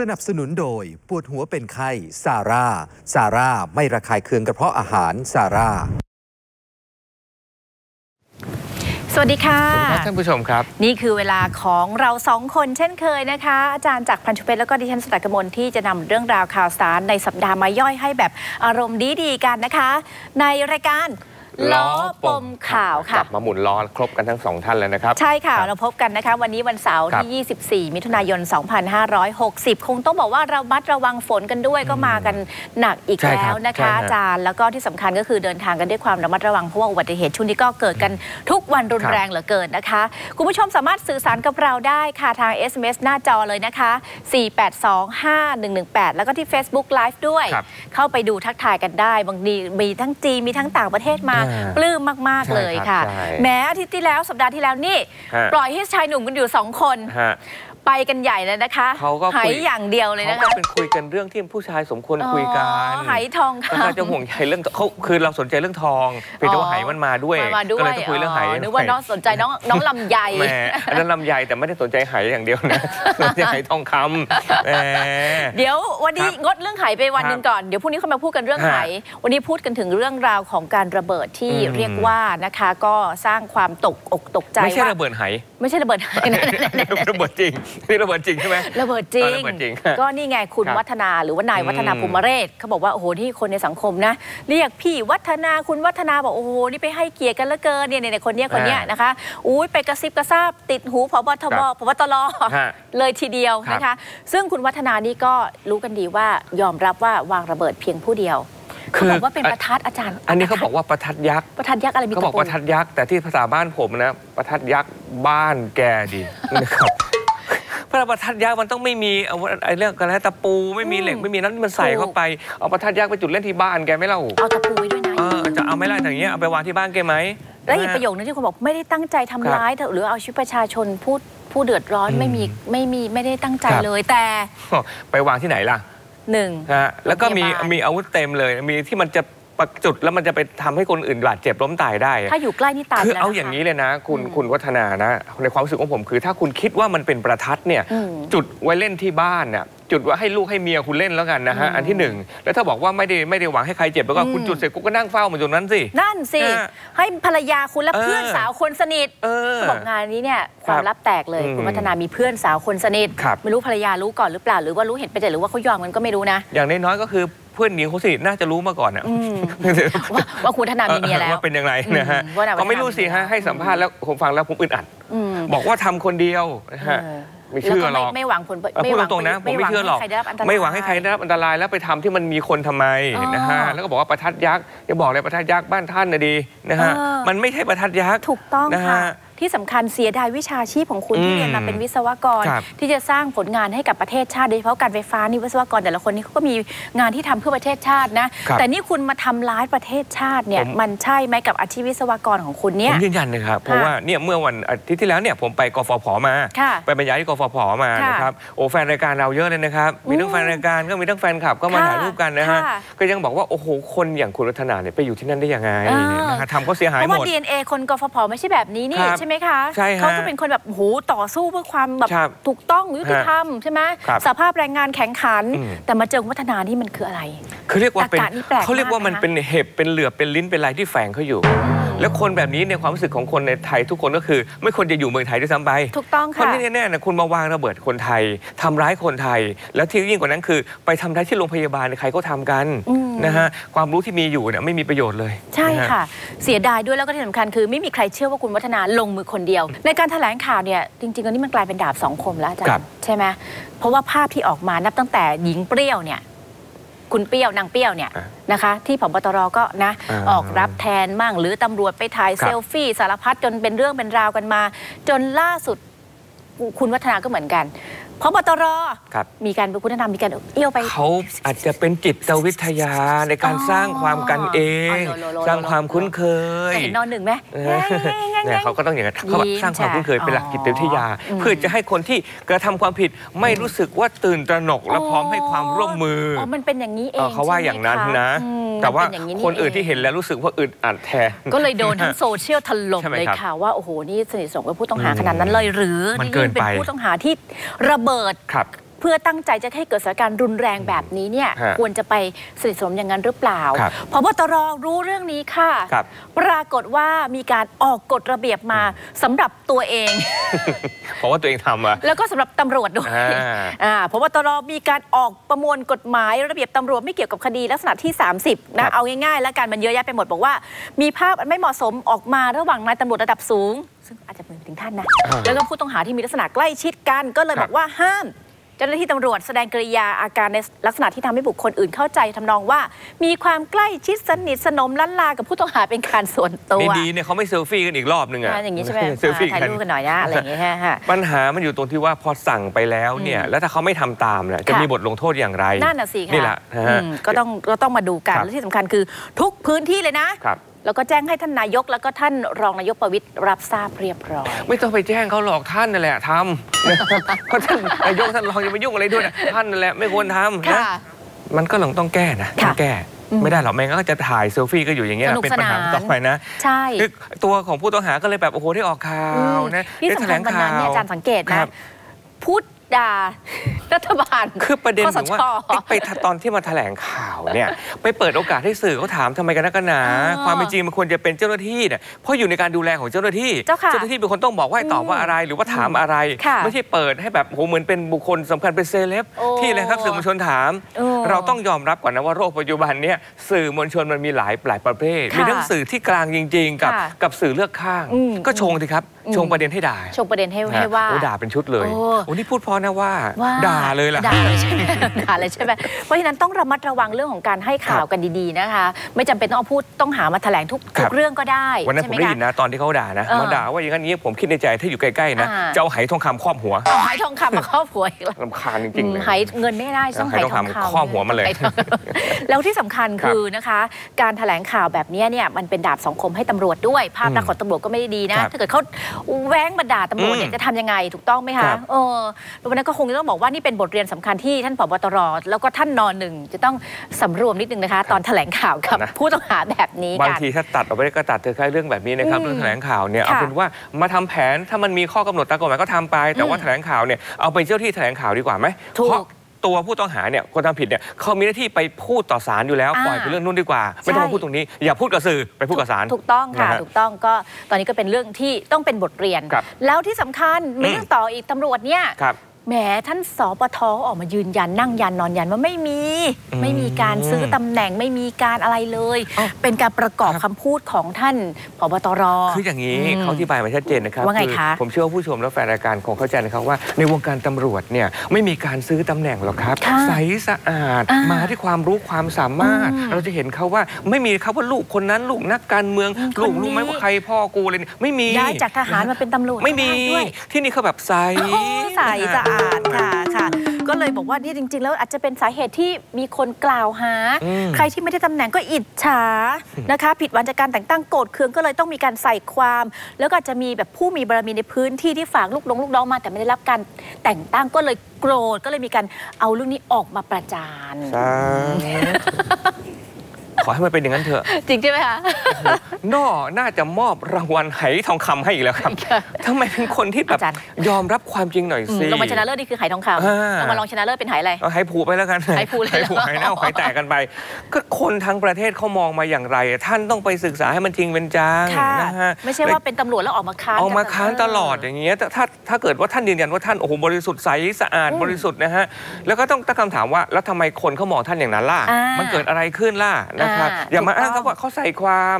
สนับสนุนโดยปวดหัวเป็นไข้ซาร่าซาร่าไม่ระคายเคืองกระเพาะอาหารซาร่า สวัสดีค่ะครับท่านผู้ชมครับ นี่คือเวลาของเราสองคนเช่นเคยนะคะ อาจารย์จากรพันธุเพชรแล้วก็ดิฉันสตักกมลที่จะนำเรื่องราวข่าวสารในสัปดาห์มาย่อยให้แบบอารมณ์ดีๆกันนะคะ ในรายการ ล้อปมข่าวกค่ะลับมาหมุนล้อครบกันทั้งสองท่านแล้วนะครับ ใช่ค่ะรับเราพบกันนะคะ วันนี้วันเสาร์ครับที่ 24 มิถุนายน 2560 คงต้องบอกว่าเรามัดระวังฝนกันด้วยก็มากันหนักอีกใช่คแล้รับวนะคะใช่ฮะอาจารย์แล้วก็ที่สำคัญก็คือเดินทางกันด้วยความระมัดระวังเพราะว่าอุบัติเหตุช่วงนี้ก็เกิดกันทุกวันรุนครับแรงเหลือเกินนะคะ คุณผู้ชมสามารถสื่อสารกับเราได้ค่ะทาง SMS หน้าจอเลยนะคะ 4825118 แล้วก็ที่ Facebook Live ด้วยครับเข้าไปดูทักทายกันได้ บางทีมีทั้งจีนมีทั้งต่างประเทศมาอ่าปลื้มมากๆใช่เลยค่ะครับใช่แม้อาทิตย์ที่แล้วสัปดาห์ที่แล้วนี่ฮะปล่อยให้ชายหนุ่มกันอยู่สองคนฮะ ไปกันใหญ่เลยนะคะเขาก็คุยหายอย่างเดียวเลยเขานะก็คะเป็นคุยกันเรื่องที่ผู้ชายสมควรคุยกันอ๋อหายทองแล้วก็จะห่วงใยเรื่องเขาคือเราสนใจเรื่องทองเพียงแต่ว่าไหมันมาด้วยมามาด้วก็ยเลยต้องคุยเรื่องไหนึกว่าน้องสนใจน้องน้องลำไยแหมอันนั้นลำไยแต่ไม่ได้สนใจไหอย่างเดียวนะสนใจไหทองคำแหมเดี๋ยววันนี้ครับงดเรื่องไหไปวันหนึ่งก่อนเดี๋ยวพรุ่งนี้เขามาพูดกันเรื่องไหฮะวันนี้พูดกันถึงเรื่องราวของการระเบิดที่อืมเรียกว่านะคะ ก็สร้างความตกอกตกใจไม่ใช่ว่าระเบิดไห ไม่ใช่ระเบิดไหระเบิดจริงนี่ระเบิดจริงใช่ไหมระเบิดจริงระเบิดจริงก็นี่ไงคุณครับวัฒนาหรือว่านายวัฒนาอืมภูมิเรศเขาบอกว่าโอ้โหที่คนในสังคมนะ เรียกพี่วัฒนาคุณวัฒนาบอกโอ้โหนี่ไปให้เกียรติกันเหลือเกินเนี่ยเนี่ยคนเนี้ยคนเนี้ยนะคะอุ้ยไปกระซิบกระซาบติดหูพบทบพบตรฮะเลยทีเดียวครับนะคะ ซึ่งคุณวัฒนานี่ก็รู้กันดีว่ายอมรับว่าวางระเบิดเพียงผู้เดียว เขาบอกว่าเป็นประทัดอาจารย์ อันนี้เขาบอกว่าประทัดยักษ์ประทัดยักษ์อะไรมีเขาบอกตะปูประทัดยักษ์แต่ที่ภาษาบ้านผมนะประทัดยักษ์บ้านแกดีนะครับเพราะประทัดยักษ์มันต้องไม่มีเอาไอ้เรื่องกันแล้วตะปูไม่มีเหล็กไม่มีนั้นมันใส่เข้าไปเอาประทัดยักษ์ไปจุดเล่นที่บ้านแกไหม่เล่าเอาตะปูไว้ด้วยนะเออจะเอาไหม่ล่ะอย่างเงี้ยเอาไปวางที่บ้านแกไหมและอีกประโยคนึงที่คุณบอกไม่ได้ตั้งใจทำร้ายหรือเอาชีวิตประชาชนผู้ผู้เดือดร้อนอืมไม่มีไม่มีไม่ได้ตั้งใจครับเลยแต่ ไปวางที่ไหนล่ะ หนึ่งฮะแล้วก็มีโรงพยาบาลมีอาวุธเต็มเลยมีที่มันจะ ปักจุดแล้วมันจะไปทำให้คนอื่นบาดเจ็บล้มตายได้อะถ้าอยู่ใกล้นี่ตายคือไปแล้วเอานะคะอย่างนี้เลยนะ คุณอืมคุณวัฒนานะ ในความรู้สึกของผมคือ ถ้าคุณคิดว่ามันเป็นประทัดเนี่ยอืมจุดไว้เล่นที่บ้านน่ะจุดไว้ให้ลูกให้เมียคุณเล่นแล้วกันนะฮะอืมอันที่หนึ่งแล้วถ้าบอกว่าไม่ได้ไม่ได้หวังให้ใครเจ็บแล้วก็อืมคุณจุดเสร็จคุณก็นั่งเฝ้ามันตรงนั้นสินั่นสิฮะให้ภรรยาคุณและเออเพื่อนสาวคนสนิทเออเขาบอกงานนี้เนี่ยความครับลับแตกเลยอืมคุณวัฒนามีเพื่อนสาวคนสนิทครับไม่รู้ภรรยารู้ก่อนหรือเปล่า หรือว่ารู้เห็นไปแต่หรือว่าเขายอมกันก็ไม่รู้นะ อย่างน้อยๆก็คือเพื่อนหนีเขาสิน่าจะรู้มาก่อนอะอืมว่าว่าคุณวัฒนามีเมียแล้วว่าเป็นยังไงนะฮะอืมว่านายวัฒนาก็ไม่รู้สิฮะมีเมียให้สัมภาษณ์แล้วผมฟังแล้วผมอึดอัดอืมบอกว่าทำคนเดียวนะฮะเออไม่เชื่อหรอกแล้วไม่หวังผลเอาพูดตรงๆนะผมไม่เชื่อหรอกไม่หวังให้ใครได้รับอันตรายแล้วไปทำที่มันมีคนทำไมอ๋อนะฮะแล้วก็บอกว่าประทัดยักษ์จะบอกเลยประทัดยักษ์บ้านท่านนะดีนะฮะเออมันไม่ใช่ประทัดยักษ์ถูกต้องนะค่ะฮะ ที่สำคัญเสียดายวิชาชีพของคุณที่อืมเรียนมาเป็นวิศวกรครับที่จะสร้างผลงานให้กับประเทศชาติโดยเฉพาะการไฟฟ้านี่วิศวกรแต่ละคนนี่เขาก็มีงานที่ทำเพื่อประเทศชาตินะครับแต่นี่คุณมาทำร้ายประเทศชาติเนี่ยผมมันใช่ไหมกับอาชีพวิศวกรของคุณผเนี่ยมยืนยันนะครับเพราะว่าเนี่ยเมื่อวันอาทิตย์ที่แล้วเนี่ยผมไปกฟผมาค่ะไปบรรยายที่กฟผมาค่ะนะครับโอ้แฟนรายการเราเยอะเลยนะครับมีทั้งแฟนรายการก็มีทั้งแฟนคลับก็มาค่ะถ่ายรูปกันนะฮะค่ะก็ยังบอกว่าโอ้โหคนอย่างคุณรัตนาเนี่ยไปอยู่ที่นั่นได้ยังไงเออนะฮะทำเขาเสียหายเพราะหว่ามด DNA คนกฟผไม่ใช่แบบนี้นี่ครับใช่ไหมคะใช่ฮะเขาก็เป็นคนแบบโอ้โหต่อสู้เพื่อความแบบครับถูกต้องยุติธรรมใช่ไหมครับสภาพแรงงานแข่งขัน อืม แต่มาเจอคุณวัฒนานี่มันคืออะไรเขาเรียกว่าเป็นอากาศนี่แปลกเขาเรียกว่ามันมากนะคะ เป็นเห็บเป็นเหลือบเป็นลิ้นเป็นอะไรที่แฝงเขาอยู่ แล้วคนแบบนี้ในความรู้สึกของคนในไทยทุกคนก็คือ ไม่ควรจะอยู่เมืองไทยด้วยซ้ำไป ถูกต้องเพราะค่ะนี่แน่ๆนะคุณมาวางระเบิดคนไทยทำร้ายคนไทย แล้วที่ยิ่งกว่านั้นคือ ไปทำร้ายที่โรงพยาบาลใครก็ทำกันอืม นะฮะความรู้ที่มีอยู่เนี่ยไม่มีประโยชน์เลยใช่นฮ ค่ะ เสียดายด้วยแล้วก็ที่สำคัญคือไม่มีใครเชื่อว่าคุณวัฒนาลงมือคนเดียว ในการแถลงข่าวเนี่ยจริงๆตอนนี้มันกลายเป็นดาบสองคมแล้วอาจารครับย์ใช่ไหมเพราะว่าภาพที่ออกมานับตั้งแต่หญิงเปรี้ยวเนี่ยคุณเปรี้ยวนางเปรี้ยวเนี่ยอะนะคะ ที่ผบตรก็นะอ่าออกรับแทนมั่ง หรือตำรวจไปถ่ายครับเซลฟี่สารพัดจนเป็นเรื่องเป็นราวกันมา จนล่าสุดคุณวัฒนาก็เหมือนกัน พบตรครับ มีการคุณวัฒนามีการเอี้ยวไป เขาอาจจะเป็นจิตวิทยาในการอ๋อสร้างความกันเองอ๋อโลโลโลสร้างความคุ้นเคยเห็นนอนหนึ่งไหมเออเนี่ยเขาก็ต้องอย่างนั้นเขาสร้างความคุ้นเคยเป็นหลักจิตวิทยาอืมเพื่อจะให้คนที่กระทำความผิดไม่รู้สึกว่าตื่นตระหนกและพร้อมให้ความร่วมมืออ๋อมันเป็นอย่างนี้เอเอองเขาว่าอย่างนั้นนะใช่ไหมคอืมแต่ว่ามันเป็อย่งคนอื่นที่งเห็นแล้วรู้สึกว่าอึดอัดแทน ก็เลยโดนทั้งโซเชียลถล่มใช่ไหมเลยครับค่ะว่าโอ้โหนี่สนิทสนมกับผู้ต้องหาอืมขนาดนั้นเลยหรือมันเกินไปเป็นผู้ต้องหาที่ระเบิดครับเพื่อตั้งใจจะให้เกิดสถานการณ์รุนแรงแบบนี้เนี่ยฮะควรจะไปสนิทสนมอย่างนั้นหรือเปล่าครับพบตรรู้เรื่องนี้ค่ะ ครับ ปรากฏว่ามีการออกกฎระเบียบมาสำหรับตัวเอง เพราะว่าตัวเองทำอะแล้วก็สำหรับตำรวจด้วยอ่าอ่าพบตรมีการออกประมวลกฎหมายระเบียบตำรวจไม่เกี่ยวกับคดีลักษณะที่ 30นะเอาง่ายๆ แล้วกันมันเยอะแยะไปหมดบอกว่า มีภาพอันไม่เหมาะสมออกมาระหว่างนายตำรวจระดับสูง ซึ่งอาจจะเป็นถึงท่านนะอ่าแล้วก็ผู้ต้องหาที่มีลักษณะใกล้ชิดกันก็เลยครับบอกว่าห้ามเจ้าหน้าที่ตำรวจแสดงกริยาอาการในลักษณะที่ทำให้บุคคลอื่นเข้าใจทำนองว่า มีความใกล้ชิดสนิทสนมล้านลากับผู้ต้องหาเป็นการส่วนตัวนี่ดีเนี่ยเขาไม่เซลฟี่กันอีกรอบนึงอะอ่าอย่างนี้ใช่ไหมเซลฟี่ถ่ายกันรูปกันหน่อยนะอะไรอย่างเงี้ยฮะปัญหามันอยู่ตรงที่ว่าพอสั่งไปแล้วเนี่ยอืมแล้วถ้าเขาไม่ทำตามเนี่ยจะค่ะมีบทลงโทษอย่างไรนั่นน่ะสิค่ะนี่แหละนะอืฮะมก็ต้องก็ต้องมาดูกันครับและที่สำคัญคือทุกพื้นที่เลยนะครับ แล้วก็แจ้งให้ท่านนายกแล้วก็ท่านรองนายกประวิตรรับทราบเรียบร้อย ไม่ต้องไปแจ้งเขาหรอกท่านนั่นแหละทำเพราะท่านนายกท่านรองจะไปยุ่งอะไรด้วยนะท่านนั่นแหละไม่ควรทำนะค่ะ มันก็ต้องแก้นะค่ะต้องแก้อืมไม่ได้หรอกไม่งั้นก็จะถ่ายเซลฟี่ก็อยู่อย่างเงี้ยสนุกเป็นปัญหาสนาน ต่อไปนะ ใช่ คือตัวของผู้ต้องหาก็เลยแบบ โอ้โห ได้ออกข่าวนะ ที่ได้สำแถคัลญงวันข่านั้นเนี่ยวอาจารย์สังเกตครันะบ พูดด่า รัฐบาลคือประเด็นคสถึงว่าชเอ๊ะไปตอนที่มาแถลงข่าวเนี่ยไปเปิดโอกาสให้สื่อเขาถามทำไมกันนักกันหนาอ๋อความเป็นจริงมันควรจะเป็นเจ้าหน้าที่เนี่ยเพราะอยู่ในการดูแลของเจ้าหน้าที่ เจ้าค่ะหน้าที่เป็นคนต้องบอกว่าให้ตอบว่าอะไรหรือว่าถามอะไรค่ะไม่ใช่เปิดให้แบบโหเหมือนเป็นบุคคลสำคัญเป็นเซเลบโอ้ที่เลยครับสื่อมวลชนถามโอ้เราต้องยอมรับก่อนนะว่าโรคปัจจุบันเนี่ยสื่อมวลชนมันมีหลายหลายประเภทค่ะมีทั้งสื่อที่กลางจริง ๆ กับค่ะกับสื่อเลือกข้างอืมก็ชงสิครับอืมชงประเด็นให้ด่าชงประเด็นให้ให้ว่าโอ้ด่าเป็นชุดเลยโอ้โอ้นี่พูดเพอนะว่าว่าด่าเลยล่ะด่าเลยใช่ไหมด่าเลยใช่ไหมเพราะฉะนั้นต้องระมัดระวังเรื่องของการให้ข่าวกันดีๆนะคะ ไม่จำเป็นต้องเอาพูดต้องหามาแถลงทุกครัทุบกเรื่องก็ได้วันนั้นใช่ผไหมมได้คะยินนะตอนที่เขาด่านะเออมาด่าว่าอย่างนั้นอย่างนี้ผมคิดในใจถ้าอยู่ใกล้ๆนะอ่าจะเอาไหทองคำครอบหัวเอาหายทองคำมาครอบหัวอีกแล้วลำคาญจริงๆเลยหายเงินไม่ได้ต้องหาหายยททอองงคำคำครอบหัวมันเลยหทองแล้วที่สำคัญครับคือนะคะ การแถลงข่าวแบบนี้เนี่ยมันเป็นดาบสองคมให้ตำรวจด้วย ภาพอืมลักษณ์ของตำรวจก็ไม่ได้ดีนะครับถ้าเกิดเขาแว้งมาด่าตำรวจเนี่ยอืมจะทำยังไงถูกต้องไหมครัคะบเออแล้ววันนั้นก็คงจะต้องบอกว่านี่เป็นบทเรียนสำคัญที่ท่านผบตรแล้วก็ท่านนหนึ่งจะต้องสำรวมนิดนึงนะคะ ตอนแถลงข่าวกับนะผู้ต้องหาแบบนี้บางกันทีถ้าตัดออกไปได้ก็ตัดเธอคล้ายเรื่องแบบนี้นะครับอืมเรื่องแถลงข่าวเนี่ยเอาค่ะเป็นว่ามาทำแผนถ้ามันมีข้อกำหนดตามกฎหมายก็ทำไป แต่ว่าอืมแถลงข่าวเนี่ยเอาไปเจ้าที่แถลงข่าวดีกว่าไหมถูกเพราะตัวผู้ต้องหาเนี่ยคนทำผิดเนี่ยเขามีหน้าที่ไปพูดต่อศาลอยู่แล้วอ่าปล่อยไปเรื่องนู้นดีกว่า ไม่ต้องใช่มาพูดตรงนี้ อย่าพูดกับสื่อไปพูดกับศาลถูกต้องค่ะนะฮะถูกต้องก็ตอนนี้ก็เป็นเรื่องที่ต้องเป็นบทเรียนครับแล้วที่สำคัญมีอืมเรื่องต่ออีกตำรวจเนี่ยครับ แหมท่านสปทออกมายืนยันนั่งยันนอนยันว่าไม่มีอืมไม่มีการซื้อตำแหน่งไม่มีการอะไรเลยเอ้าเป็นการประกอบครัคำบพูดของท่านผบตรคืออย่างนี้อืมเขาอธิบายมาชัดเจนนะครับว่าไงคะผมเชื่อว่าผู้ชมและแฟนรายการคงเข้าใจนะครับว่า ในวงการตำรวจเนี่ยไม่มีการซื้อตำแหน่งหรอกครับค่ะใสสะอาดอ่ามมาที่ความรู้ความสามารถอืมเราจะเห็นเขาว่าไม่มีครับว่าลูกคนนั้นลูกนักการเมืองอืมลูกคนนี้รู้ไหมว่าใครพ่อกูเลยเนี่ยไม่มีย้ายจากทหารมาเป็นตำรวจไม่มีด้ด้วยที่นี่เขาแบบใสโอ้ใสสะอาดค่ะค่ะ ก็เลยบอกว่านี่จริง ๆ แล้วอาจจะเป็นสาเหตุที่มีคนกล่าวหาอืมใครที่ไม่ได้ตำแหน่งก็อิจฉานะคะ ผิดหวันจากการแต่งตั้งโกรธเคืองก็เลยต้องมีการใส่ความ แล้วก็อาจจะมีแบบผู้มีบารมีในพื้นที่ที่ฝากลูกน้องลูกน้องมา แต่ไม่ได้รับการแต่งตั้งก็เลยโกรธก็เลยมีการเอาเรื่องนี้ออกมาประจานสา ขอให้มันเป็นอย่างนั้นเถอะ จริงใช่ไหมคะน่อน่าจะมอบรางวัลไหทองคำให้อีกแล้วครับทำไมเป็นคนที่แบบอาจารย์ยอมรับความจริงหน่อยอืมสิลงมาชนะเลิศนี่คือไหทองคอ่าำลงมาลองชนะเลิศเป็นไหอะไรเอาให้ผูไปแล้วกันให้ผูเลยให้ผูเหรอให้เน่าให้แตกกันไป ก็คนทั้งประเทศเขามองมาอย่างไร ท่านต้องไปศึกษาให้มันจริงเป็นจังค่ะนะฮะไม่ใช่ว่าเป็นตำรวจแล้วออกมาค้านเอามากัค้านตลอดอย่างเงี้ยแต่ถ้าถ้าเกิดว่าท่านยืนยันว่าท่านโอ้โหบริสุทธิ์ใสสะอาดอืมบริสุทธิ์นะฮะแล้วก็ต้องตั้งคำถามว่าแล้วทำไมคนเขามองท่านอย่างนั้นล่ะอ่ามัมันเกิดอะไรขึ้นล่ะนะครับอ่าอย่ามาถูกต้องอ้างครับว่าเขาใส่ความ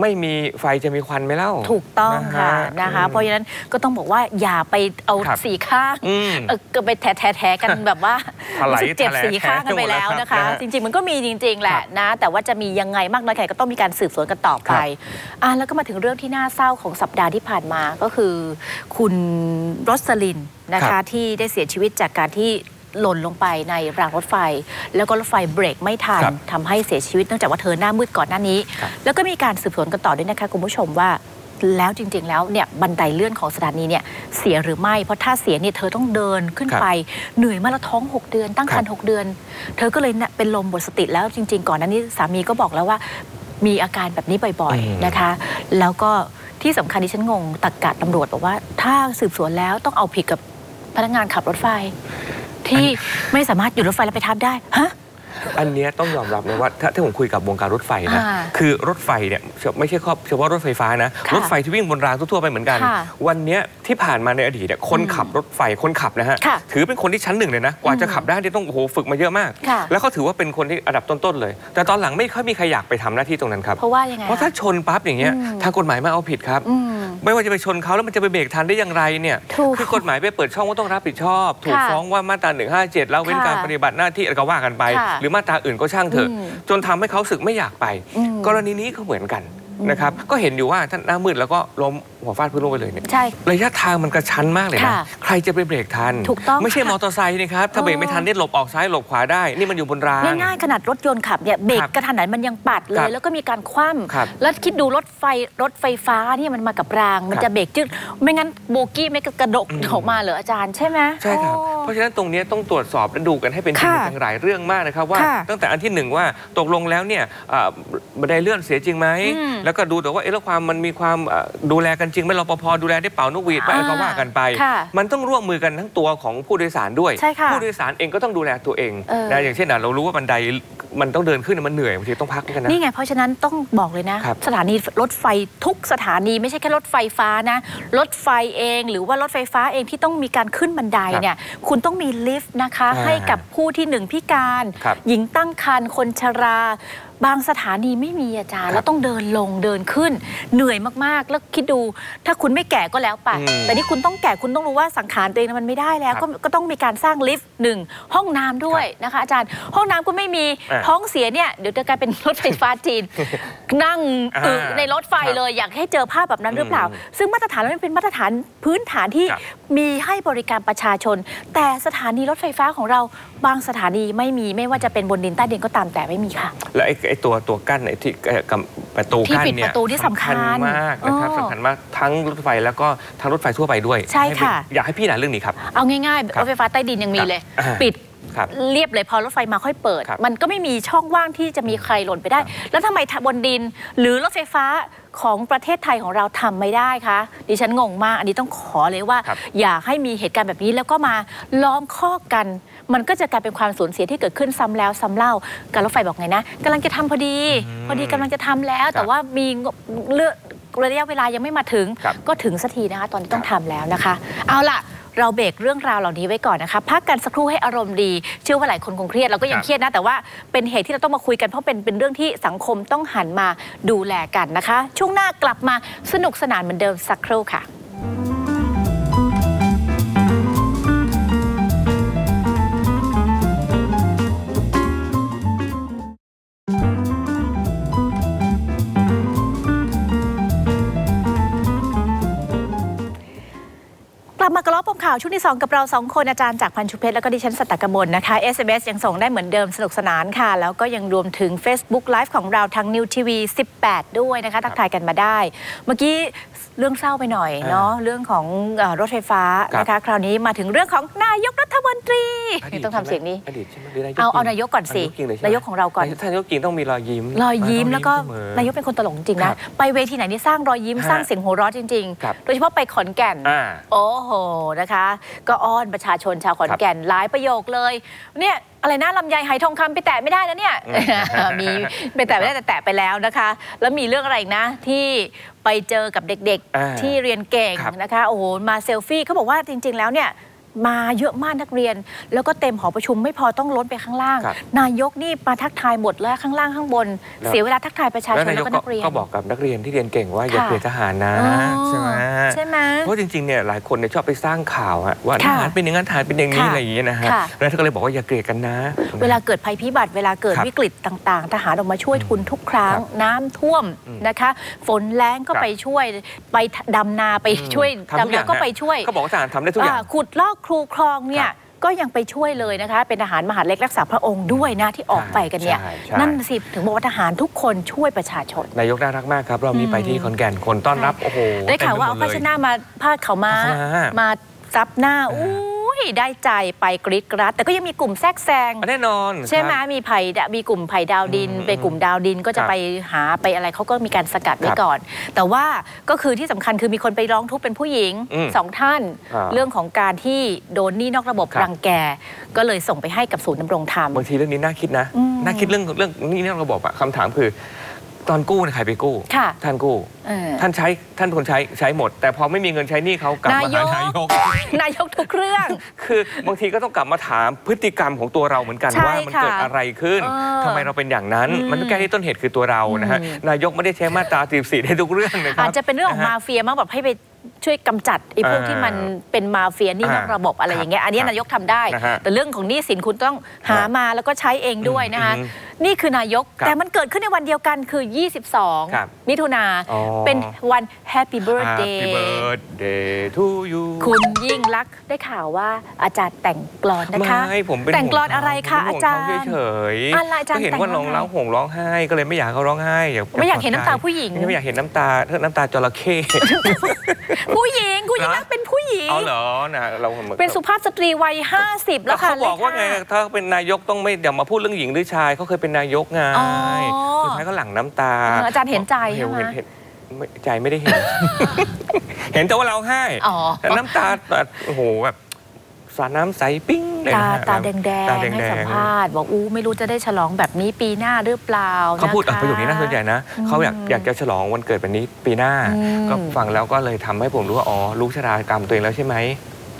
ไม่มีไฟจะมีควันไหมเล่า ถูกต้องค่ะนะนะคะฮะเพราะฉะนั้นก็ต้องบอกว่าอย่าไปเอาครับสีข้างอืมเออก็ไปแทะแทะๆกันแบบว่าถลายรู้สึกเจ็บถลายสีข้างกันไปแล้วแท้นะคะหมดแล้วครับจริง ๆ มันก็มีจริง ๆ แหละนะ แต่ว่าจะมียังไงมากน้อยแค่ไหนก็ต้องมีการสืบสวนกันต่อไปครับอะแล้วก็มาถึงเรื่องที่น่าเศร้าของสัปดาห์ที่ผ่านมาก็คือ คุณรสลินนะครัคะบที่ได้เสียชีวิตจากการที่ หล่นลงไปในรางรถไฟ แล้วก็รถไฟเบรกไม่ทันครับทำให้เสียชีวิตเนื่องจากว่าเธอหน้ามืดก่อนหน้านี้ครับแล้วก็มีการสืบสวนกันต่อด้วยนะคะคุณผู้ชมว่าแล้วจริง ๆ แล้วเนี่ยบันไดเลื่อนของสถานีเนี่ยเสียหรือไม่ เพราะถ้าเสียเนี่ยเธอต้องเดินขึ้นครับไป เหนื่อยมาแล้วท้อง 6 เดือน ตั้งครรภ์ครับหกเดือน เธอก็เลยเนี่ยเป็นลมหมดสติแล้วจริง ๆ ก่อนหน้านี้สามีก็บอกแล้วว่ามีอาการแบบนี้บ่อยอืมๆนะคะ แล้วก็ที่สำคัญที่ฉันงงตักกะตำรวจบอกว่า ถ้าสืบสวนแล้วต้องเอาผิดกับพนักงานขับรถไฟ ที่พี่ไม่สามารถหยุดรถไฟแล้วไปทับได้ฮะอันเนี้ยต้องยอมรับนะว่าถ้าถ้าผมคุยกับวงการรถไฟนะอ่าคือรถไฟเนี่ยไม่ใช่ครอบเฉพาะรถไฟฟ้านะค่ะรถไฟที่วิ่งบนรางทั่วๆไปเหมือนกันค่ะวันเนี้ยที่ผ่านมาในอดีตเนี่ยคนอืมขับรถไฟคนขับนะฮะค่ะถือเป็นคนที่ชั้นหนึ่งเลยนะ กว่าอืมจะขับได้เนี่ยต้องโอ้โหฝึกมาเยอะมากค่ะแล้วเขาถือว่าเป็นคนที่อันดับต้นๆเลย แต่ตอนหลังไม่ค่อยมีใครอยากไปทำหน้าที่ตรงนั้นครับ เพราะว่ายังไงเพราะถ้าคะชนปั๊บอย่างเงี้ยอืมทางกฎหมายมาเอาผิดครับอืม ไม่ว่าจะไปชนเขาแล้วมันจะไปเบรกทันได้อย่างไรเนี่ยถูกคือกฎหมายไปเปิดช่องว่าต้องรับผิดชอบ ถูกค่ะฟ้องว่ามาตรา 157แล้วเว้นค่ะการปฏิบัติหน้าที่อะไรก็ว่ากันไปค่ะหรือมาตราอื่นก็ช่างเถอะอืมจนทำให้เขาสึกไม่อยากไปอืมกรณีนี้ก็เหมือนกันนะครับก็เห็นอยู่ว่าท่านหน้ามืดแล้วก็ล้ม หัวฟาดพื้นลงไปเลยเนี่ยใช่ ระยะทางมันกระชั้นมากเลยนะ ค่ะใครจะไปเบรกทัน ถูกต้องไม่ใช่ค่ะ มอเตอร์ไซค์นะครับ ถ้าเบรกไม่ทันได้หลบออกซ้ายหลบขวาได้ นี่มันอยู่บนราง ง่ายๆขนาดรถยนต์ขับเนี่ยเบรกครับกระทันหันมันยังปัดเลครัย บแล้วก็มีการคว่ครับำแล้วคิดดูรถไฟรถไฟฟ้าเนี่ยมันมากับราง มันครับ จะเบรกจึ๊กไม่งั้นโบกี้ไม่กระดกอืมออกมาเหรออาจารย์ใช่ไหมใช่ครับ โอ้ เพราะฉะนั้นตรงเนี้ยต้องตรวจสอบและดูกันให้เป็นจริงค่ะทั้งหลายเรื่องมากนะครับว่า ค่ะตั้งแต่อันที่หนึ่งว่าตกลงแล้วเนี่ยอ่าบันไดเลื่อนเสียจริงไหม อืมแล้วก็ดูแต่ว่าเอ๊ะแล้วความมันมีความอ่าดูแลกันจริงไหมรปภดูแลได้เป่านกหวีดไปอ่าอะไรก็ว่ากันไปค่ะมันต้องร่วมมือกันทั้งตัวของผู้โดยสารด้วยใช่ค่ะผู้โดยสารเองก็ต้องดูแลตัวเองเออนะอย่างเช่นอะเรารู้ว่าบันไดมันต้องเดินขึ้นมันเหนื่อยบางทีต้องพักกันนะนี่ไงเพราะฉะนั้นต้องบอกเลยนะครับสถานีรถไฟทุกสถานีไม่ใช่แค่รถไฟฟ้านะ รถไฟเองหรือว่ารถไฟฟ้าเองที่ต้องมีการขึ้นบันไดครับเนี่ยคุณต้องมีลิฟต์นะคะอ่าให้กับผู้ที่หนึ่งพิการครับหญิงตั้งครรภ์คนชรา บางสถานีไม่มีอาจารย์ครับแล้วต้องเดินลงเดินขึ้น เหนื่อยมากๆ แล้วคิดดู ถ้าคุณไม่แก่ก็แล้วไปอืมแต่นี่คุณต้องแก่คุณต้องรู้ว่าสังขารตัวเองมันไม่ได้แล้วครับก็ก็ต้องมีการสร้างลิฟต์หนึ่งห้องน้ำด้วยนะคะ อาจารย์ ห้องน้ำก็ไม่มีอ่าท้องเสียเนี่ยเดี๋ยวจะกลายเป็นรถไฟฟ้าจีน นั่งอึอ่าในรถไฟครับเลยอยากให้เจอภาพแบบนั้นหรือเปล่าอืมซึ่งมาตรฐานมันเป็นมาตรฐานพื้นฐานที่ครับมีให้บริการประชาชน แต่สถานีรถไฟฟ้าของเรา บางสถานีไม่มีไม่ว่าจะเป็นบนดินใต้ดินก็ตามแต่ไม่มีค่ะ แล้วไอ้ไอ้ตัวตัวกั้นไอ้ที่เอ่อกับประตูที่กั้นปิดเนี่ยประตูที่สำคัญมากนะครับเออสำคัญมากทั้งรถไฟแล้วก็ทั้งรถไฟทั่วไปด้วยใช่ค่ะห้อยากให้พี่หนาเรื่องนี้ครับ เอาง่ายๆครัรบถไฟฟ้าใต้ดินยังมีเลยอ่าปิดครับ เรียบเลยพอรถไฟมาค่อยเปิด ครับมันก็ไม่มีช่องว่างที่จะมีใครหล่นไปได้ แล้วทำไมบนดิน หรือรถไฟฟ้า ของประเทศไทยของเราทำไม่ได้คะดิฉันงงมาก อันนี้ต้องขอเลยว่าครับอยากให้มีเหตุการณ์แบบนี้แล้วก็มาล้อมข้อกัน มันก็จะกลายเป็นความสูญเสียที่เกิดขึ้นซ้ำแล้วซ้ำเล่าการรถไฟบอกไงนะกำลังจะทำพอดี พอดีกำลังจะทำแล้ว แต่ว่ามีงบเลือกระยะเวลายังไม่มาถึงครับก็ถึงสักทีนะคะ ตอนนี้ต้องทำแล้วนะคะ เอาล่ะ เราเบรกเรื่องราวเหล่านี้ไว้ก่อนนะคะ พักกันสักครู่ให้อารมณ์ดี เชื่อว่าหลายคนคงเครียดเราก็ยัคงรับเครียดนะ แต่ว่าเป็นเหตุที่เราต้องมาคุยกันเพราะเป็นเป็นเรื่องที่สังคมต้องหันมาดูแลกันนะคะ ช่วงหน้ากลับมาสนุกสนานเหมือนเดิมสักครู่ค่ะ มากระลอบปมข่าวช่วงที่ 2 กับเรา 2 คนอาจารย์จากพันชุเพชรแล้วก็ดิฉันสตักกมลนะคะ SMS ยังส่งได้เหมือนเดิมสนุกสนานค่ะ แล้วก็ยังรวมถึง Facebook Live ของเราทางนิวทีวี18 ด้วยนะคะ ทักทายกันมาได้ เมื่อกี้เรื่องเศร้าไปหน่อยเนาะเรื่องของเอ่อรถไฟฟ้านะคะคราวนี้มาถึงเรื่องของนายกรัฐมนตรีอดีตต้องทำเสียงนี้อดีตใช่ไหมหรือนายกเอาเอาจริงนายกก่อนสินายกจริงเลยใช่ไหมนายกของเราก่อนท่านนายกจริงต้องมีรอยยิ้มรอยยิ้มแล้วก็เสมอนายกเป็นคนตลกจริงครันะบไปเวทีไหนนี่สร้างรอยยิ้มฮะสร้างเสียงหัวเราะจริงครับๆโดยเฉพาะไปขอนแก่นอ่าโอ้โหนะคะ ก็อ้อนประชาชนชาวขอนแก่นหลายประโยคเลย เนี่ยอะไรนะลำไยไหทองคำไปแตะไม่ได้แล้วเนี่ยอืมมีไปแตะไม่ได้แต่แตะไปแล้วนะคะ แล้วมีเรื่องอะไรอีกนะที่ไปเจอกับเด็กอ่าๆที่เรียนเก่งครับนะคะ โอ้โหมาเซลฟี่เขาบอกว่าจริง ๆ แล้วเนี่ย มาเยอะมากนักเรียน แล้วก็เต็มหอประชุมไม่พอต้องล้นไปข้างล่าง ครับ นายกนี่มาทักทายหมดแล้วข้างล่างข้างบนแล้วเสียเวลาทักทายประชาแล้วชนนายแล้วกก็ก็นักเรียน ก็บอกกับนักเรียนที่เรียนเก่งว่าอย่าค่ะ เกลียดทหารนะอ๋อใช่ไหม ใช่ไหม เพราะจริงๆ เนี่ยหลายคนเนี่ยชอบไปสร้างข่าวฮะว่าทค่ะหารเป็นอย่างนั้นทหารเป็นอย่างนี้ค่ะอะไรอย่างเงี้ยนะฮะค่ะ แล้วท่านก็เลยบอกว่าอย่าเกลียดกันนะ เวลาเกิดภัยพิบัติเวลาเกิดครับวิกฤตต่างๆ ทหารออกมาช่วยทุนทุกครั้ง ครับน้ำท่วมอืมนะคะ ฝนแรงก็ครับไปช่วยไปดำนาไปช่วยทำทุกอดำย่านางก็ไปช่วยเขาบอกว่าทหารทำได้ทุกอย่าง อ่าขุดลอกครูคลองเนี่ยครับก็ยังไปช่วยเลยนะคะ เป็นทหารมหาดเล็กรักษาพระองค์ด้วยนะที่ออกไปกันเนี่ย ใช่ใช่ นั่นสิถึงบอกว่าทหารทุกคนช่วยประชาชน นายกน่ารักมากครับ เรามีอืมไปที่ขอนแก่นคนต้อนรับ โอ้โหได้ข่าวว่าเอาต็ผ้ามปหมเชลยดหน้ามาผ้าขาวม้าผ้าขาวม้ามาซับหน้าอ่าอุ้ย ได้ใจไปกรีดกราดแต่ก็ยังมีกลุ่มแทรกแซงแน่นอนใช่ไหมครับมีไผ่ดะมีกลุ่มไผ่ดาวดินอืมไปกลุ่มดาวดินก็จะครับไปหาไปอะไรเขาก็มีการสกัดไว้ครับก่อน แต่ว่าก็คือที่สำคัญคือมีคนไปร้องทุกข์เป็นผู้หญิงอืมสองท่านอ่าเรื่องของการที่โดนหนี้นอกระบบครับรังแก ก็เลยส่งไปให้กับศูนย์ดำรงธรรมบางทีเรื่องนี้น่าคิดนะอืมน่าคิดเรื่องเรื่องนี่เรื่องระบบอะคำถามคือ ตอนกู้เนี่ยใครไปกู้ ค่ะท่านกู้ เออท่านใช้ท่านคนใช้ใช้หมด แต่พอไม่มีเงินใช้หนี้เขากลับมาหานายก นายกทุกเรื่อง คือบางทีก็ต้องกลับมาถามพฤติกรรมของตัวเราเหมือนกันใช่ว่ามันค่ะเกิดอะไรขึ้นเออทำไมเราเป็นอย่างนั้น อืม มันต้องแก้ที่ต้นเหตุคือตัวเรานะฮะอืมนายกไม่ได้ใช้มาตรา14ได้ทุกเรื่องนะครัอาบ จจะเป็นเรื่องของนะฮะมาเฟียมากแบบให้ไป ช่วยกำจัดไอ้พวกอ่าที่มันเป็นมาเฟียหนี่นอกอ่าระบบอะไรอย่างเงี้ยอันนี้ครับนายกทำได้นะฮะแต่เรื่องของหนี้สินคุณต้องหาฮะมาแล้วก็ใช้เองด้วยนะคะอืมนี่คือนายกครับแต่มันเกิดขึ้นในวันเดียวกันคือครับ22 มิถุนาอ๋อเป็นวัน Happy Birthday Happy birthday to you คุณยิ่งรักษณ์ได้ข่าวว่าอาจารย์แต่งกลอนนะคะไม่ผมเป็นแต่งกลอนอะไรคะผมอาเป็นจารห่วงย์เขเฉยๆอะไรอาจารย์ก็เห็นแต่งว่าว่าร้องไงร้องห่มร้องไห้ก็เลยไม่อยากให้เขาร้องไห้อยากไม่อยากเห็นปลน้ำบใจตาผู้หญิงไม่อยากเห็นน้ำตาน้ำตาจระเข้ผู้หญิงคุณยิ่งรักษณ์เป็นผู้หญิงเอาเหรอนะเราหมือเป็นสุภาพสตรีวัย50แล้วค่ะเขาบอกว่าไงเลยค่ะถ้าเป็นนายกต้องไม่เดี๋ยวมาพูดเรื่องหญิงหรือชายเขาเคยเป็นนายกไงอ๋อสุดท้ายก็หลั่งน้ำตาเอออาจารย์เห็นใจใช่ไหมเห็นเห็นไม่ใจไม่ได้เห็น เห็นแต่ว่าเราให้อ๋อแต่น้ำตาแบบโอ้โหแบบ สาดน้ำใสปิ้งเลยตานะฮะตาแดงตาๆแดให้งสัมๆภาษณ์บอกอู้ไม่รู้จะได้ฉลองแบบนี้ปีหน้าหรือเปล่าเขาพูดคอะประโยคนี้น่าสนใจนะอืมเขาอยากอยากจะฉลองวันเกิดแบบนี้ปีหน้าอืมก็ฟังแล้วก็เลยทำให้ผมรู้ว่าอ๋อรู้ชะตากรรมตัวเองแล้วใช่ไหม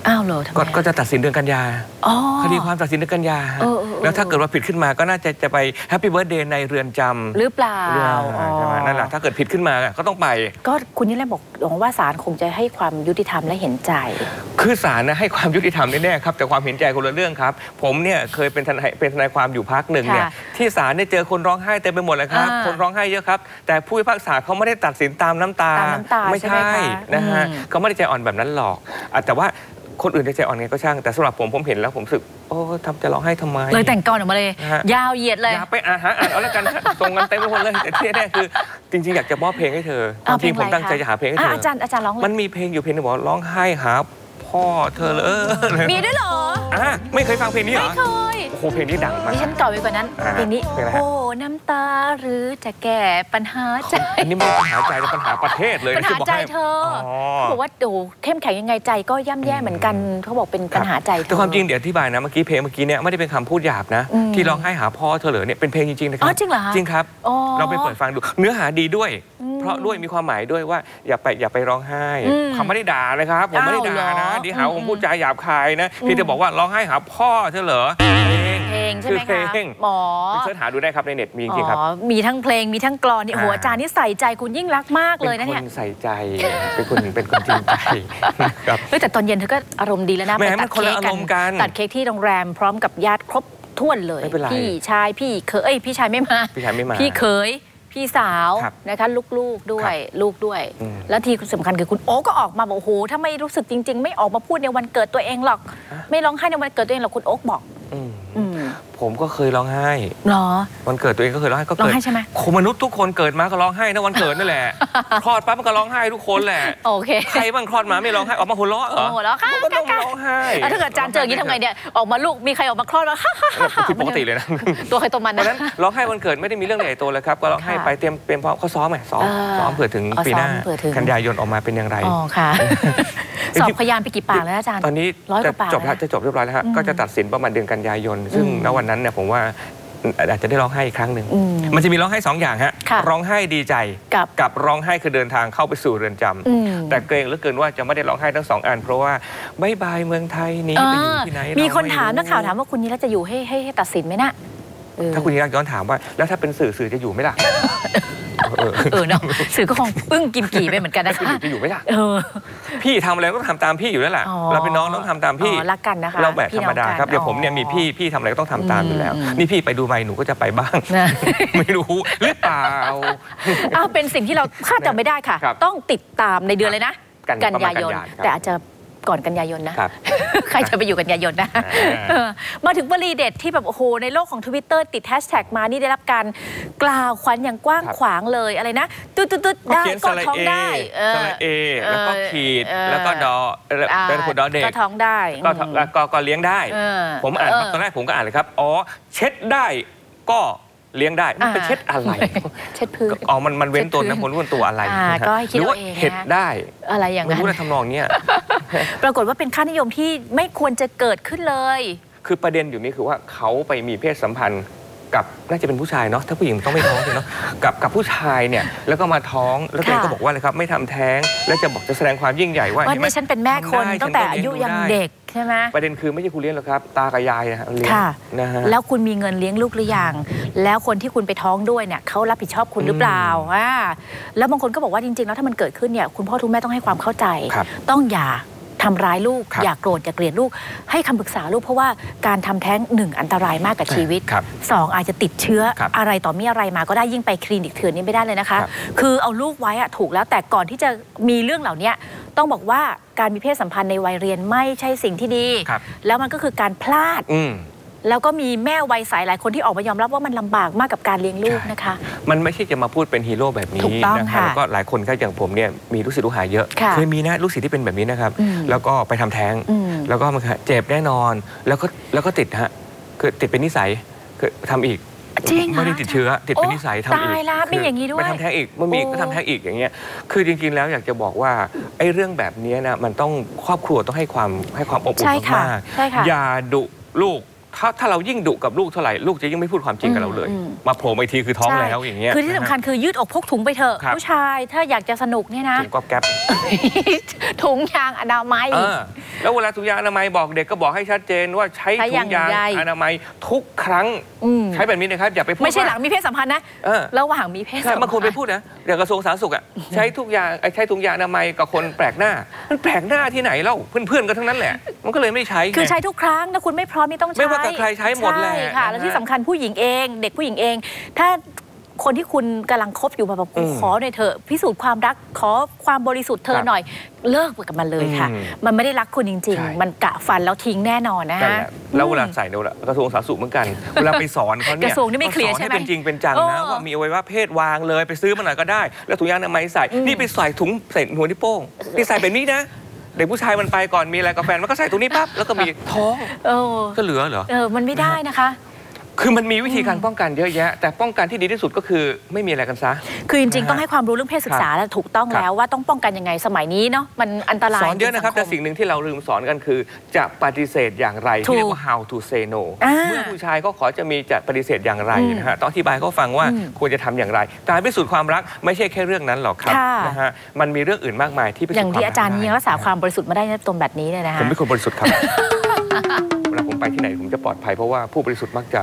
อ้าวเหรอทำไมก็อะก็จะตัดสินเดือนกันยาอ๋อ คดีความตัดสินเดือนกันยาเออเออเออ แล้วถ้าเกิดว่าผิดขึ้นมาก็น่าจะจะไปแฮปปี้เบิร์ดเดย์ในเรือนจำหรือเปล่าเรื่องอ๋อใช่ไหมนั่นแหละถ้าเกิดผิดขึ้นมาก็ต้องไป ก็คุณนี่แหละบอกหวังว่าศาลคงจะให้ความยุติธรรมและเห็นใจ คือศาลนะให้ความยุติธรรมแน่ๆครับ แต่ความเห็นใจคนละเรื่องครับ ผมเนี่ยเคยเป็นทนายเป็นทนายความอยู่พักหนึ่งเนี่ยค่ะที่ศาลเนี่ยเจอคนร้องไห้เต็มไปหมดเลยครับ อ่าคนร้องไห้เยอะครับ แต่ผู้พิพากษาเขาไม่ได้ตัดสินตามน้ำตา ตามน้ำตาไม่ใช่ไหมใช่คะนะฮะอืม เขาไม่ได้ใจอ่อนแบบนั้นหรอกอะแต่ว่า คนอื่นจะใจอ่อนไงก็ช่างแต่สำหรับผมผมเห็นแล้วผมรู้สึกโอ้ทำจะร้องไห้ทำไม เลยแต่งกลอนออกมาเลย ฮะ ยาวเหยียดเลย อย่าไปอ่านหาอ่านเอาแล้วกันตรงกันเต็มไปหมดเลยแต่ที่แน่ๆคือ จริง ๆ อยากจะมอบเพลงให้เธอเอาจเพลริงงๆผมอะไรตั้งใจคะ จะหาเพลงให้อะเธออาจารย์อาจารย์ร้องเลมันยมีเพลงอยู่เพลงหนึงบอกว่าร้องไห้หา พ่อเธอเลยมีด้วยเหรออะไม่เคยฟังเพลงนี้เหรไม่อเคยโอ้โหเพลงนี้ดังมากดิฉันเก่าไปกว่านั้นอ่าเพลงนี้เพลงอะไรฮะโอ้น้ำตาหรือจะแก้ปัญหาใจอันนี้ไม่ใช่ปัญหาใจแต่ปัญหาประเทศเลยปัญหาที่บอกใจให้เธอออ๋อเขาบอกว่าโอ้เข้มแข็งยังไงใจก็ย่ำแย่เหมือนกันเขาบอกเป็นปัญหาใจเธอแต่ความจริงเดี๋ยวอธิบายนะเมื่อกี้เพลงเมื่อกี้เนี่ยไม่ได้เป็นคำพูดหยาบนะอืมที่ร้องไห้หาพ่อเธอเหรอเนี่ยเป็นเพลงจริงๆนะครัอ๋อจริงเหรอฮะจริงครับอ๋อเราไปเปิดฟังดูเนื้อหาดีด้วยอืมเพราะด้วยมีความหมายด้วยว่าอย่าไปอย่าไปร้องไห้อืมเขาไม่ได้ด่านะครับผมไม่ได้ด่าอ้าวเหรนะอดีหาว่าผมอืมพูดจาหยาบคายนะพี่จะบอกว่าร้องไห้หาพ่อเธอเหรอเพลงเพลงใช่ไหมคือคะเพลงหมอไปเสิร์ชหาดูได้ครับในเน็ตมีจริงๆครับอ๋อมีทั้งเพลงมีทั้งกลอนนี่โอ้โหอ่าอาจารย์นี่ใส่ใจคุณยิ่งรักมากเลยนะเป็เนี่ยนคนใส่ใจเป็นคนเป็นคนจริงใจนะครับเฮ้ยแต่ตอนเย็นเธอก็อารมณ์ดีแล้วนะแหมไปตัมัดนคนเค้ละกอารมณ์กันตัดเค้กที่โรงแรมพร้อมกับญาติครบถ้วนเลยไม่เป็นไรพี่ชายพี่เคยเอ้ยพี่ชายไม่มาพี่ชายไม่มาพี่เคย พี่สาวครับนะคะลูกๆด้วยลูกด้วย อืมแล้วที่สำคัญคือคุณโอ๊คก็ออกมาบอกโอ้โหถ้าไม่รู้สึกจริง ๆ ไม่ออกมาพูดในวันเกิดตัวเองหรอกไม่ร้องไห้ในวันเกิดตัวเองหรอกคุณโอ๊คบอก อืม อืม ผมก็เคยร้องไห้เหรอ วันเกิดตัวเองก็เคยร้องไห้ก็ร้องเกิดไห้ใช่ไหม คนมนุษย์ทุกคนเกิดมาก็ร้องไห้นะวันเกิดนั่นแหละ คลอดปั๊บมันก็ร้องไห้ทุกคนแหละ โอเคใครบ้างคลอดมาไม่ร้องไห้ออกมาหัวเราะเหรโอ้อโหแล้วค่ะมันก็ต้องร้องไห้แล้วถ้าเกิดอาจารย์เจออย่างนี้ทำไงเนี่ยออกมาลูกมีใครออกมาคลอดมาผิดปกติเลยนะ ตัวใครตัวมันเพราะฉะนะนั้นร้องไห้วันเกิดไม่ได้มีเรื่องใหญ่โตเลยครับก็ร้องไห้ค่ะไปเตรียมเตรียมพร้อมเขาซ้อมไงซ้อมเออซ้อมเผื่อถึงอ๋อปีหน้า ซ้อมเผื่อถึง กันยายนออกมาเป็นอย่างไร อ๋อค่ะ สอบพยานไปกี่ปากแล้วอาจารย์ ตอนนี้ร้อยกจะว่าปากจบแล้วนะจะจบเรียบร้อยแล้วฮะอืมก็จะตัดสินประมาณเดือนกันยายน ซึ่งอืมณวันนั้นเนี่ยผมว่าอาจจะได้ร้องไห้อีกครั้งหนึ่งอืมมันจะมีร้องไห้สองอย่างฮะค่ะร้องไห้ดีใจกับกับร้องไห้คือเดินทางเข้าไปสู่เรือนจำอืมแต่เกรงเหลือเกินว่าจะไม่ได้ร้องไห้ทั้งสองอัน เพราะว่าบายบายเมืองไทยหนี้ไปอยู่ที่ไหน มีคนเรไถามนักข่าวถามรู้ว่าคุณนี้แล้วจะอยู่ให้ให้ให้ตัดสินไหมนะเออ ถ้าคุณยิ่งรักย้อนถามว่า แล้วถ้าเป็นสื่อสื่อจะอยู่ไหมล่ะเออเออเนาะสื่อก็คงอึ้งกิมกี่ไปเหมือนกันนะคุณคะจะอยู่ไหมล่ะเออพี่ทำอะไรก็ต้องทำตามพี่อยู่แล้วแหละอ๋อเราเป็นน้องต้องทำตามพี่อ๋อรักกันนะคะเราแบบพี่ธรน้รองมดาครับกันเดี๋ยวผมเนี่ยอ๋อมีพี่พี่ทำอะไรก็ต้องทำตามอยู่แล้วอืมนี่พี่ไปดูไหมหนูก็จะไปบ้างนะไม่รู้หรือเปล่าอ้าวเป็นสิ่งที่เราคาดเดาไม่ได้ค่ะครับต้องติดตามในเดือนเลยนะ กันกันประมาณยายนกันยายนครับแต่อาจจะ ก่อนกันยายนนะ ครับ ใครจะไปอยู่กันยายนนะอ่าเออมาถึงวลีเด็ดที่แบบโอ้โหในโลกของทวิตเตอร์ติดแฮชแท็กมานี่ได้รับการกล่าวขวัญอย่างกว้างครับขวางเลยอะไรนะตุ๊ดตุ๊ดตุ๊ดได้เขียนก็สระท้องเอได้เออสระเอ แล้วก็ขีด เออ แล้วก็ดอแล้วอ่าเป็นคนดอเด็ก ก็ท้องได้ก็อืมแล้วก็ก็เลี้ยงได้ เออผมอ่านเออตอนแรกผมก็อ่านเลยครับ อ๋อ เช็ดได้ก็เลี้ยงได้ มันเป็นอ่า เช็ดอะไรเช็ดพื้น อ๋อมันมันเว้นตัวเช็ดพื้นะนผมรู้ว่าตัวอะไรอ่านะฮะก็ให้คิดหรือว่าเอาเองนะ เห็ดได้อะไรอย่างไม่นั้น รู้นะทำนองเนี้ย ปรากฏว่าเป็นค่านิยมที่ไม่ควรจะเกิดขึ้นเลย คือประเด็นอยู่นี่คือว่าเขาไปมีเพศสัมพันธ์กับน่าจะเป็นผู้ชายเนาะถ้าผู้หญิงต้องไม่ท้องใช่เนาะกับกับผู้ชายเนี่ยแล้วก็มาท้องแล้วตัวเองค่ะก็บอกว่าอะไรครับไม่ทำแท้ง แล้วจะบอกจะแสดงความยิ่งใหญ่ว่าว่าเห็นไหมนี่ฉันเป็นแม่คนทำได้ตั้งแต่ฉันก็อายุเลี้ยงยังดูได้เด็กใช่ไหมประเด็นคือไม่ใช่คุณเลี้ยงหรอกครับ ตากับยายนะฮะเลี้ยงค่ะนะฮะแล้วคุณมีเงินเลี้ยงลูกหรือยังแล้วคนที่คุณไปท้องด้วยเนี่ยเขารับผิดชอบคุณหรือเปล่าอ่าแล้วบางคนก็บอกว่าจริงๆแล้วถ้ามันเกิดขึ้นเนี่ยคุณพ่อทุกแม่ต้องให้ความเข้าใจครับต้องอย่า ทำร้ายลูกครับอย่าโกรธอย่าเกลียดลูก ให้คำปรึกษาลูกเพราะว่าการทำแท้งหนึ่งอันตรายมากกับชีวิตครับสองอาจจะติดเชื้อครับอะไรต่อมีอะไรมาก็ได้ยิ่งไปคลินิกเถื่อนนี่ไม่ได้เลยนะคะครับคือเอาลูกไว้อะถูกแล้วแต่ก่อนที่จะมีเรื่องเหล่านี้ต้องบอกว่าการมีเพศสัมพันธ์ในวัยเรียนไม่ใช่สิ่งที่ดีครับแล้วมันก็คือการพลาดอืม แล้วก็มีแม่วัยใสหลายคนที่ออกมายอมรับว่ามันลำบากมากกับการเลี้ยงลูกใช่นะคะ มันไม่ใช่จะมาพูดเป็นฮีโร่แบบถูนี้กต้องนะฮะค่ะแล้วก็หลายคนก็อย่างผมเนี่ยมีลูกศิษย์ลูกหาเยอะค่ะเคยมีนะลูกศิษย์ที่เป็นแบบนี้นะครับอืมแล้วก็ไปทำแท้งอืมแล้วก็มันเจ็บแน่นอน แล้วก็แล้วก็ติดฮะคือติดเป็นนิสัยคือทำอีกจริงเหรอไม่ได้ติดเชื้อติดเป็นนิสัยทำอีกตายละมีอย่างนี้ด้วยไปทำแท้งอีกมันมีอีกโอ้ก็ทำแท้งอีกอย่างเงี้ยคือจริงๆแล้วอยากจะบอกว่าไอ้เรื่องแบบนี้นะมันต้องครอบครัวต้องให้ความให้ความอบอุ่นใช่ค่ะมากใช่ค่ะๆอย่าดุลูก ถ้าถ้าเรายิ่งดุกับลูกเท่าไหร่ลูกจะยิ่งไม่พูดความจริงกับเราเลยอืมมาโผล่มาอีกทีคือท้องใช่แล้วอย่างเงี้ยคือที่สำคัญคือยืดอกพกถุงไปเถอะครับผู้ชายถ้าอยากจะสนุกเนี่ยนะถุงก๊อบแก๊บถุงยางอนามัยเออแล้วเวลาถุงยางอนามัยบอกเด็กก็บอกให้ชัดเจนว่าใช้ใช้ถุอย่างงยางใยอนามัยทุกครั้งอืมใช้แบบนี้นะครับอย่าไปพูดไม่ใช่ว่าหลังมีเพศสัมพันธ์นะเออระหว่างมีเพศใช่สัมพันธ์บางคนไปพูดนะ อย่างกระทรวงสาธารณสุขอะใช้ทุกอย่างไอ้ใช้ถุงยางอนามัยกับคนแปลกหน้า มันแปลกหน้าที่ไหนเล่าเพื่อนๆกันทั้งนั้นแหละ มันก็เลยไม่ใช้ไงคือใช้ทุกครั้งถ้าคุณไม่พร้อมนี่ต้องใช้ไม่ว่ากับใครใช้หมดแหละใช่ค่ะนะฮะแล้วที่สำคัญผู้หญิงเอง เด็กผู้หญิงเอง ถ้า คนที่คุณกำลังคบอยู่แบบอืมขอหน่อยเถอะพิสูจน์ความรักขอความบริสุทธิ์เธอครับหน่อย เลิกกับมันเลยค่ะอืมมันไม่ได้รักคุณจริงใช่ๆมันกะฟันแล้วทิ้งแน่นอนนะนั่นฮะแหละแล้วเวลาใส่เนี่ยเวลากระทรวงสาธารณสุขเหมือนกันเวลาไปสอนเขาเนี่ยกระทรวงนี่ไม่เคลียร์ก็สอนใช่ไหมเป็นจริงเป็นจังเอนะอว่ามีอวัยวะเพศวางเลยไปซื้อมาหน่อยก็ได้ แล้วถุงยางอนามัยใส่อืมนี่ไปใส่ถุงใส่หัวนิ้วโป้งนี่ใส่แบบนี้นะเด็กผู้ชายมันไปก่อนมีอะไรกับแฟนมันก็ใส่ตรงนี้ปั๊บแล้วก็มีท้องเออก็เหลือเหรอเออมันไม่ได้นะคะ คือมันมีวิธีการป้องกันเยอะแยะ แต่ป้องกันที่ดีที่สุดก็คือไม่มีอะไรกันซะ คือจริงนะฮะๆต้องให้ความรู้เรื่องเพศศึกษาและถูกต้องครับแล้วว่าต้องป้องกันยังไงสมัยนี้เนาะมันอันตรายสอนเยอะนะครับจแต่งๆสิ่งหนึ่งที่เราลืมสอนกันคือ จะปฏิเสธอย่างไรถูกที่เรียกว่า how to say no อ่าเมื่อผู้ชายก็ขอจะมีจะปฏิเสธอย่างไรอืมนะฮะต้องอธิบายเขาฟังว่าอืมควรจะทำอย่างไร การพิสูจน์ความรักไม่ใช่แค่เรื่องนั้นหรอกครับค่ะนะฮะมันมีเรื่องอื่นมากมายที่พิสูจน์อย่างที่อาจารย์ควมยังรักษาได้ความบริสุทธิ์มาได้ในตรงแบบนี้เลยนะผมคะเป็นคนบริสุทธิ์ครับเวลาผม ไปที่ไหนผมจะปลอดภัยเพราะว่าผู้บริสุทธิ์มักจะ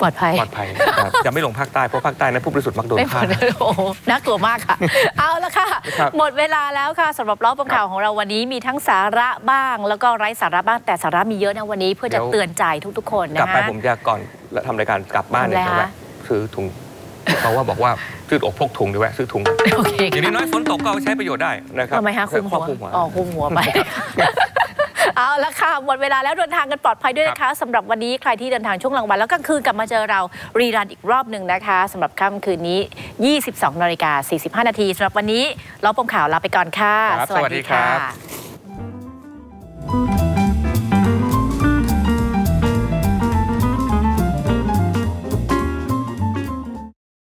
ปลอดภัยปลอดภัยครับจะไม่ลงภาคใต้เพราะภาคใต้นั้นผู้บริสุทธิ์มักโดนไม่ผฆ่าลโอ้โหน่ากลัวมากค่ะ เอาละค่ะครับหมดเวลาแล้วค่ะสำหรับรอบปมข่าวของเราวันนี้มีทั้งสาระบ้าง แล้วก็ไร้สาระบ้างแต่สาระมีเยอะนะวันนี้เพื่อจะเตือนใจทุกๆ คนกลับนะไปคะผมจะก่อนทำรายการกลับบ้านเนี่ยทำอะไรจะแวะคะซื้อถุงเพราะว่าบอกว่าซื้ออกพกถุงเดี๋ยวแวะซื้อถุงโอเคอย่างค่ะน้อยๆฝนตกก็เอาไปใช้ประโยชน์ได้นะครับทำไมคะคุมครหัอบวคลุมหัวอ๋อคุมหัวไป เอาละค่ะ หมดเวลาแล้วเดินทางกันปลอดภัยด้วยนะคะสำหรับวันนี้ใครที่เดินทางช่วงกลางวัน แล้วกลางคืนกลับมาเจอเรารีรันอีกรอบหนึ่งนะคะสำหรับค่ำคืนนี้ 22นาฬิกา45 นาทีสำหรับวันนี้เราปมข่าวลาไปก่อนค่ะครับสวัสดีครับค่ะ